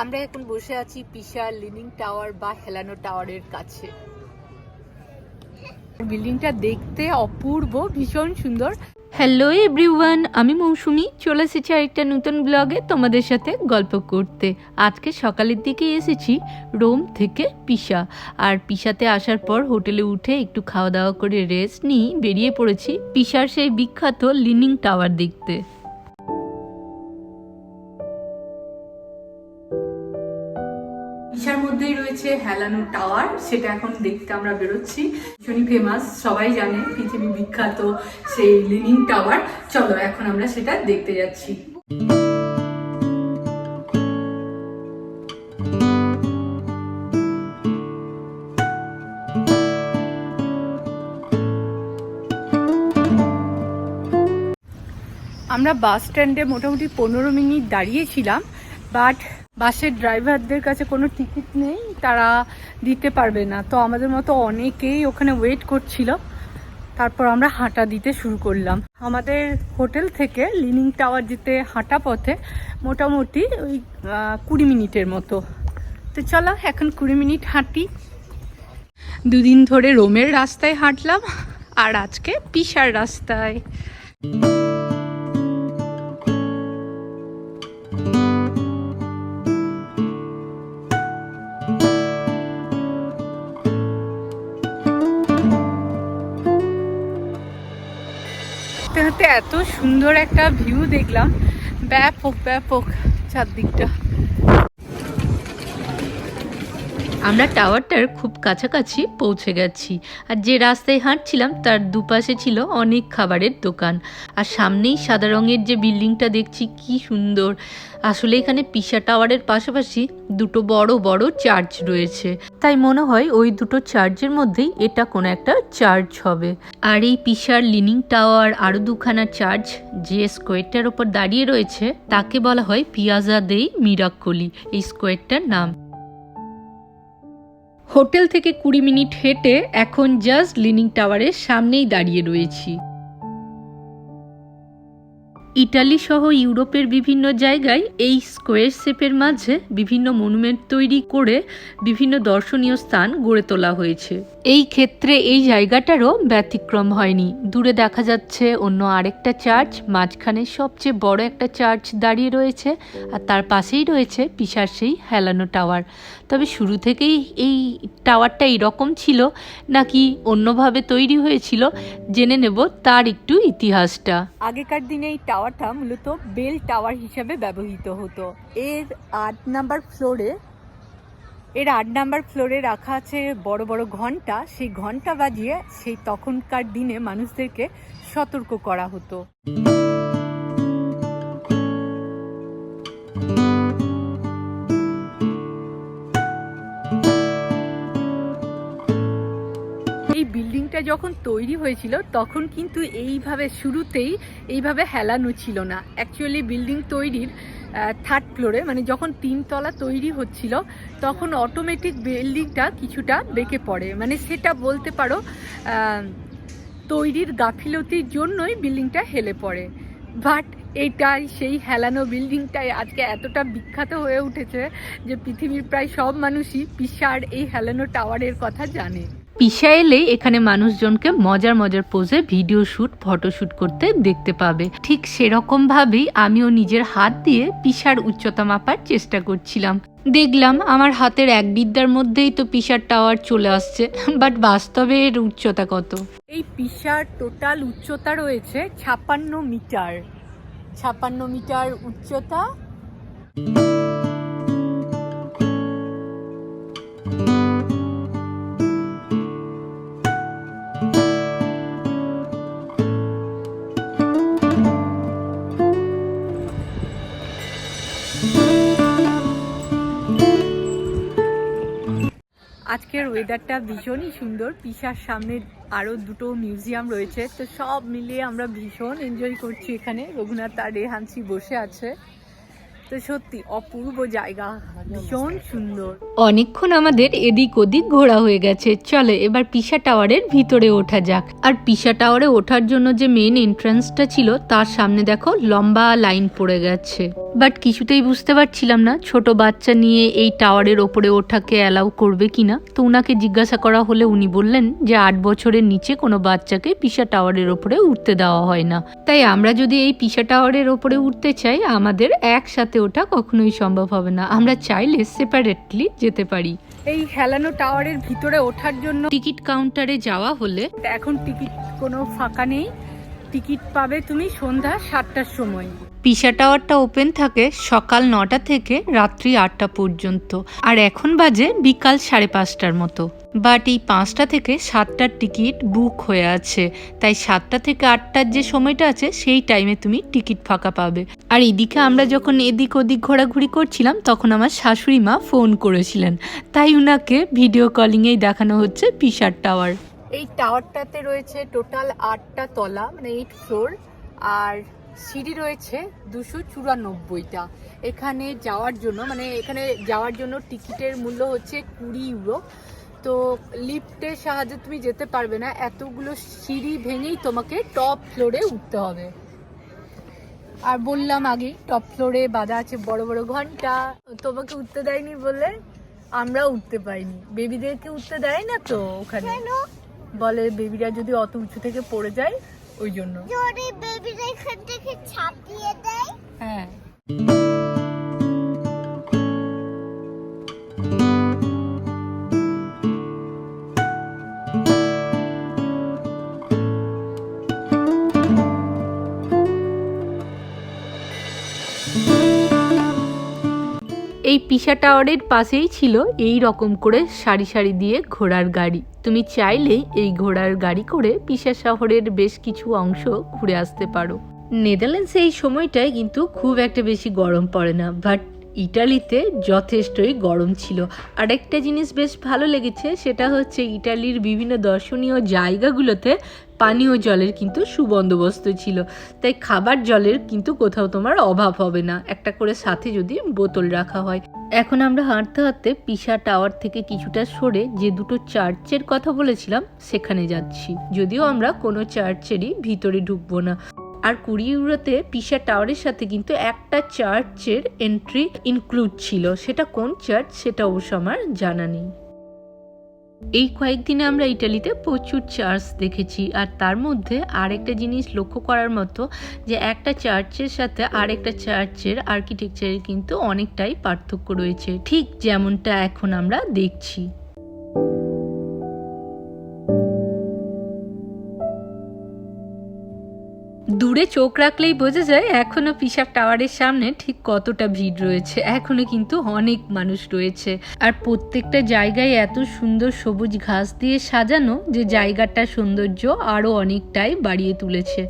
আমরা এখন বসে আছি পিসা লিনিং টাওয়ার বা হেলানো টাওয়ারের কাছে। বিল্ডিংটা দেখতে অপূর্ব, ভীষণ সুন্দর। হ্যালো এভরিওয়ান আমি মৌসুমি। চলে এসেছি আরেকটা নতুন ব্লগে তোমাদের সাথে গল্প করতে। আজকে সকালের দিকে এসেছি রোম থেকে পিসা আর পিসাতে আসার পর হোটেলে উঠে একটু খাওয়া দাওয়া করে রেস্ট নিয়ে বেরিয়ে পড়েছি পিসার সেই বিখ্যাত লিনিং টাওয়ার দেখতে। রয়েছে টাওয়ার, সেটা এখন দেখতে আমরা বেরোচ্ছি। ভীষণই ফেমাস সবাই জানে পৃথিবী বিখ্যাত সেই লিনিং টাওয়ার চলো, এখন আমরা সেটা দেখতে যাচ্ছি। আমরা বাস স্ট্যান্ডে মোটামুটি পনেরো মিনিট দাঁড়িয়েছিলাম, বাট বাসের ড্রাইভারদের কাছে কোনো টিকিট নেই, তারা দিতে পারবে না। তো আমাদের মতো অনেকেই ওখানে ওয়েট করছিল। তারপর আমরা হাঁটা দিতে শুরু করলাম। আমাদের হোটেল থেকে লিনিং টাওয়ার যেতে হাঁটা পথে মোটামুটি ওই কুড়ি মিনিটের মতো। তো চলো, এখন কুড়ি মিনিট হাঁটি। দুদিন ধরে রোমের রাস্তায় হাঁটলাম আর আজকে পিসার রাস্তায়। এত সুন্দর একটা ভিউ দেখলাম। ব্যাপক ব্যাপক চারদিকটা। আমরা টাওয়ারটার খুব কাছাকাছি পৌঁছে গেছি। আর যে রাস্তায় হাঁটছিলাম, তার দুপাশে ছিল অনেক খাবারের দোকান। আর সামনেই সাদা রঙের যে বিল্ডিংটা দেখছি, কি সুন্দর! আসলে এখানে পিসা টাওয়ারের পাশাপাশি দুটো বড় বড় চার্চ রয়েছে। তাই মনে হয় ওই দুটো চার্চের মধ্যেই এটা কোনো একটা চার্চ হবে। আর এই পিসার লিনিং টাওয়ার আরও দুখানা চার্চ যে স্কোয়ারটার ওপর দাঁড়িয়ে রয়েছে, তাকে বলা হয় পিয়াজা দেই মিরাক্কলি, এই স্কোয়ারটার নাম। হোটেল থেকে কুড়ি মিনিট হেঁটে এখন জাস্ট লিনিং টাওয়ারের সামনেই দাঁড়িয়ে রয়েছি। ইটালি সহ ইউরোপের বিভিন্ন জায়গায় এই স্কোয়ার শেপের মাঝে বিভিন্ন মনুমেন্ট তৈরি করে বিভিন্ন দর্শনীয় স্থান গড়ে তোলা হয়েছে। এই ক্ষেত্রে এই জায়গাটারও ব্যতিক্রম হয়নি। দূরে দেখা যাচ্ছে অন্য আরেকটা চার্চ, মাঝখানে সবচেয়ে বড় একটা চার্চ দাঁড়িয়ে রয়েছে আর তার পাশেই রয়েছে পিসার সেই হেলানো টাওয়ার। তবে শুরু থেকেই এই টাওয়ারটা এরকম ছিল নাকি অন্যভাবে তৈরি হয়েছিল, জেনে নেব তার একটু ইতিহাসটা। আগেকার দিনে এই টাওয়ারটা মূলত বেল টাওয়ার হিসাবে ব্যবহৃত হতো। এর আট নাম্বার ফ্লোরে, এর আট নাম্বার ফ্লোরে রাখা আছে বড় বড় ঘণ্টা। সেই ঘণ্টা বাজিয়ে সেই তখনকার দিনে মানুষদেরকে সতর্ক করা হতো। এই যখন তৈরি হয়েছিল, তখন কিন্তু এইভাবে শুরুতেই এইভাবে হেলানো ছিল না। অ্যাকচুয়ালি বিল্ডিং তৈরির থার্ড ফ্লোরে মানে যখন তিনতলা তৈরি হচ্ছিল, তখন অটোমেটিক বিল্ডিংটা কিছুটা বেঁকে পড়ে। মানে সেটা বলতে পারো তৈরির গাফিলতির জন্যই বিল্ডিংটা হেলে পড়ে। বাট এইটাই সেই হেলানো বিল্ডিংটাই আজকে এতটা বিখ্যাত হয়ে উঠেছে যে পৃথিবীর প্রায় সব মানুষই পিসার এই হেলানো টাওয়ারের কথা জানে। পিসা এলে এখানে মানুষজনকে মজার মজার পোজে ভিডিও শুট ফটোশুট করতে দেখতে পাবে। ঠিক সেরকম ভাবেই আমিও নিজের হাত দিয়ে পিসার উচ্চতা মাপার চেষ্টা করছিলাম। দেখলাম আমার হাতের এক বিদ্যার মধ্যেই তো পিসার টাওয়ার চলে আসছে বাট বাস্তবে এর উচ্চতা কত? এই পিসার টোটাল উচ্চতা রয়েছে ছাপান্ন মিটার। ছাপান্ন মিটার উচ্চতা। আজকের ওয়েদারটা ভীষণই সুন্দর। পিসার সামনে আরও দুটো মিউজিয়াম রয়েছে। তো সব মিলিয়ে আমরা ভীষণ এনজয় করছি এখানে। রঘুনাথ আর রেহানসি বসে আছে। তো সত্যি অপূর্ব জায়গা। ভীষণ সুন্দর। অনেকক্ষণ আমাদের এদিক ওদিক ঘোরা হয়ে গেছে। চলে, এবার পিসা টাওয়ারের ভিতরে ওঠা যাক। আর পিসা টাওয়ারে ওঠার জন্য যে মেন এন্ট্রান্সটা ছিল, তার সামনে দেখো লম্বা লাইন পড়ে গেছে। বাট কিছুতেই বুঝতে পারছিলাম না, ছোট বাচ্চা নিয়ে এই টাওয়ারের ওপরে ওঠাকে অ্যালাউ করবে কিনা। তো উনাকে জিজ্ঞাসা করা হলে উনি বললেন যে, আট বছরের নিচে কোনো বাচ্চাকে পিসা টাওয়ারের ওপরে উঠতে দেওয়া হয় না। তাই আমরা যদি এই পিসা টাওয়ারের ওপরে উঠতে চাই, আমাদের একসাথে ওঠা কখনোই সম্ভব হবে না। আমরা চাইলে সেপারেটলি যেতে পারি। এই হেলানো টাওয়ারের ভিতরে ওঠার জন্য টিকিট কাউন্টারে যাওয়া হলে এখন টিকিট কোনো ফাঁকা নেই। টিকিট পাবে তুমি সন্ধ্যা সাতটার সময়। পিসা টাওয়ারটা ওপেন থাকে সকাল নটা থেকে রাত্রি আটটা পর্যন্ত। আর এখন বাজে বিকাল সাড়ে পাঁচটার মতো। বাট এই পাঁচটা থেকে সাতটার টিকিট বুক হয়ে আছে। তাই সাতটা থেকে আটটার যে সময়টা আছে, সেই টাইমে তুমি টিকিট ফাঁকা পাবে। আর এদিকে আমরা যখন এদিক ওদিক ঘোরাঘুরি করছিলাম, তখন আমার শাশুড়ি মা ফোন করেছিলেন। তাই উনাকে ভিডিও কলিংয়েই দেখানো হচ্ছে পিসার টাওয়ার। এই টাওয়ারটাতে রয়েছে টোটাল আটটা তলা মানে এইট ফ্লোর আর সিঁড়ি রয়েছে দুশো চুরানব্বইটা। এখানে যাওয়ার জন্য মানে এখানে যাওয়ার জন্য টিকিটের মূল্য হচ্ছে কুড়ি ইউরো। তো লিফটের সাহায্যে তুমি যেতে পারবে না এতগুলো সিঁড়ি ভেঙেই তোমাকে টপ ফ্লোরে উঠতে হবে। আর বললাম আগে টপ ফ্লোরে বাঁধা আছে বড় বড় ঘণ্টা। তোমাকে উঠতে দেয়নি বলে আমরা উঠতে পাইনি বেবিদেরকে উঠতে দেয় না তো ওখানে? বলে বেবিরা যদি অত উঁচু থেকে পড়ে যায় ওই জন্য। যদি বেবিরা এখান থেকে ছাপিয়ে দেয়? হ্যাঁ। পিসা টাওয়ারের পাশেই ছিল এই রকম করে সারি সারি দিয়ে ঘোড়ার গাড়ি। তুমি চাইলেই এই ঘোড়ার গাড়ি করে পিসা শহরের বেশ কিছু অংশ ঘুরে আসতে পারো। নেদারল্যান্ডসে এই সময়টায় কিন্তু খুব একটা বেশি গরম পড়ে না, বাট ইটালিতে যথেষ্টই গরম ছিল। আরেকটা জিনিস বেশ ভালো লেগেছে, সেটা হচ্ছে ইটালির বিভিন্ন দর্শনীয় জায়গাগুলোতে পানীয় জলের কিন্তু সুবন্দোবস্ত ছিল। তাই খাবার জলের কিন্তু কোথাও তোমার অভাব হবে না। একটা করে সাথে যদি বোতল রাখা হয়। এখন আমরা হাঁটতে হাঁটতে পিসা টাওয়ার থেকে কিছুটা সরে যে দুটো চার্চের কথা বলেছিলাম, সেখানে যাচ্ছি। যদিও আমরা কোনো চার্চেরই ভিতরে ঢুকবো না। আর কুড়ি ইউরোতে পিসা টাওয়ারের সাথে কিন্তু একটা চার্চের এন্ট্রি ইনক্লুড ছিল। সেটা কোন চার্চ সেটা অবশ্য আমার জানা নেই। এই কয়েকদিনে আমরা ইটালিতে প্রচুর চার্চ দেখেছি, আর তার মধ্যে আরেকটা জিনিস লক্ষ্য করার মতো যে একটা চার্চের সাথে আরেকটা চার্চের আর্কিটেকচারের কিন্তু অনেকটাই পার্থক্য রয়েছে, ঠিক যেমনটা এখন আমরা দেখছি। দূরে চোখ রাখলেই বোঝা যায় এখনও পিসাব টাওয়ারের সামনে ঠিক কতটা ভিড় রয়েছে। এখনও কিন্তু অনেক মানুষ রয়েছে। আর প্রত্যেকটা জায়গায় এত সুন্দর সবুজ ঘাস দিয়ে সাজানো যে জায়গাটার সৌন্দর্য আরও অনেকটাই বাড়িয়ে তুলেছে।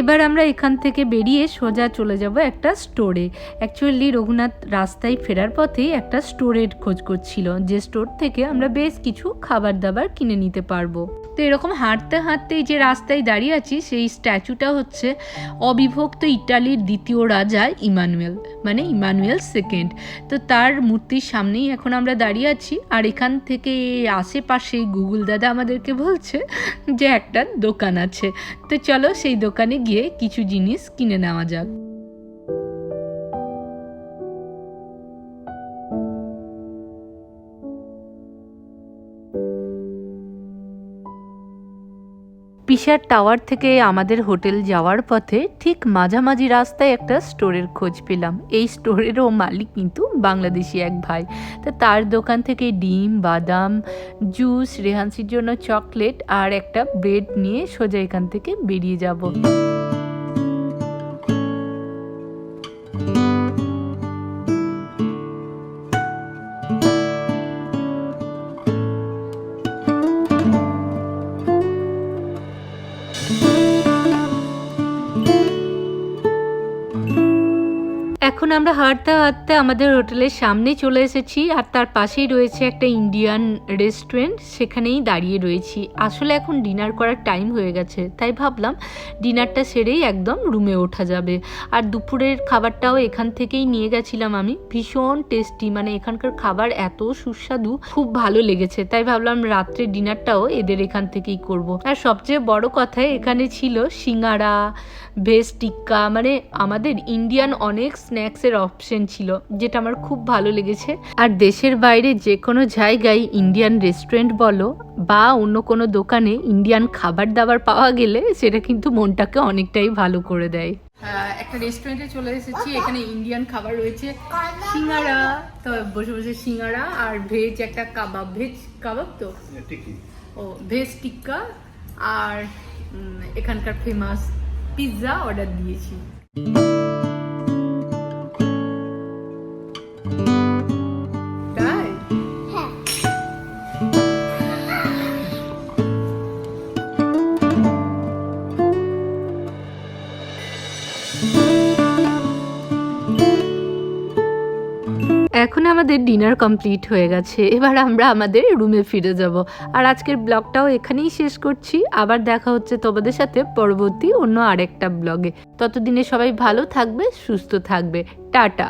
এবার আমরা এখান থেকে বেরিয়ে সোজা চলে যাব একটা স্টোরে অ্যাকচুয়ালি রঘুনাথ রাস্তায় ফেরার পথেই একটা স্টোরের খোঁজ করছিল, যে স্টোর থেকে আমরা বেশ কিছু খাবার দাবার কিনে নিতে পারব। তো এরকম হাঁটতে হাঁটতেই যে রাস্তায় দাঁড়িয়ে আছি, সেই স্ট্যাচুটা হচ্ছে অবিভক্ত ইটালির দ্বিতীয় রাজা ইমানুয়েল মানে ইমানুয়েল সেকেন্ড তো তার মূর্তির সামনেই এখন আমরা দাঁড়িয়ে আছি, আর এখান থেকে আশেপাশে গুগল দাদা আমাদেরকে বলছে যে একটা দোকান আছে। তো চলো সেই দোকানে গিয়ে কিছু জিনিস কিনে নেওয়া যাক। পিসার টাওয়ার থেকে আমাদের হোটেল যাওয়ার পথে ঠিক মাঝামাঝি রাস্তায় একটা স্টোরের খোঁজ পেলাম। এই স্টোরেরও মালিক কিন্তু বাংলাদেশি এক ভাই। তা তার দোকান থেকে ডিম, বাদাম, জুস, রেহান্সির জন্য চকলেট আর একটা ব্রেড নিয়ে সোজা এখান থেকে বেরিয়ে যাব। আমরা হাঁটতে হাঁটতে আমাদের হোটেলের সামনে চলে এসেছি আর তার পাশেই রয়েছে একটা ইন্ডিয়ান রেস্টুরেন্ট সেখানেই দাঁড়িয়ে রয়েছি। আসলে এখন ডিনার করার টাইম হয়ে গেছে, তাই ভাবলাম ডিনারটা সেরেই একদম রুমে ওঠা যাবে। আর দুপুরের খাবারটাও এখান থেকেই নিয়ে গেছিলাম আমি। ভীষণ টেস্টি মানে এখানকার খাবার এত সুস্বাদু, খুব ভালো লেগেছে। তাই ভাবলাম রাত্রে ডিনারটাও এদের এখান থেকেই করব। আর সবচেয়ে বড় কথা এখানে ছিল সিঙ্গারা ভেজ টিক্কা মানে আমাদের ইন্ডিয়ান অনেক স্ন্যাক্সের অপশন ছিল যেটা আমার খুব ভালো লেগেছে। আর দেশের বাইরে যে কোনো জায়গায় ইন্ডিয়ান রেস্টুরেন্ট বলো বা অন্য কোনো দোকানে ইন্ডিয়ান খাবার দাবার পাওয়া গেলে সেটা কিন্তু মনটাকে অনেকটাই ভালো করে দেয়। একটা রেস্টুরেন্টে চলে এসেছি এখানে ইন্ডিয়ান খাবার রয়েছে। সিঙ্গারা তো বসে বসে সিঙ্গারা আর ভেজ একটা কাবাব। ভেজ কাবাব তো? ও ভেজ টিক্কা আর এখানকার ফেমাস পিৎজা অর্ডার দিয়েছি এখন আমাদের ডিনার কমপ্লিট হয়ে গেছে। এবার আমরা আমাদের রুমে ফিরে যাব। আর আজকের ব্লগটাও এখানেই শেষ করছি। আবার দেখা হচ্ছে তোমাদের সাথে পরবর্তী অন্য আরেকটা ব্লগে ততদিনে সবাই ভালো থাকবে, সুস্থ থাকবে। টাটা!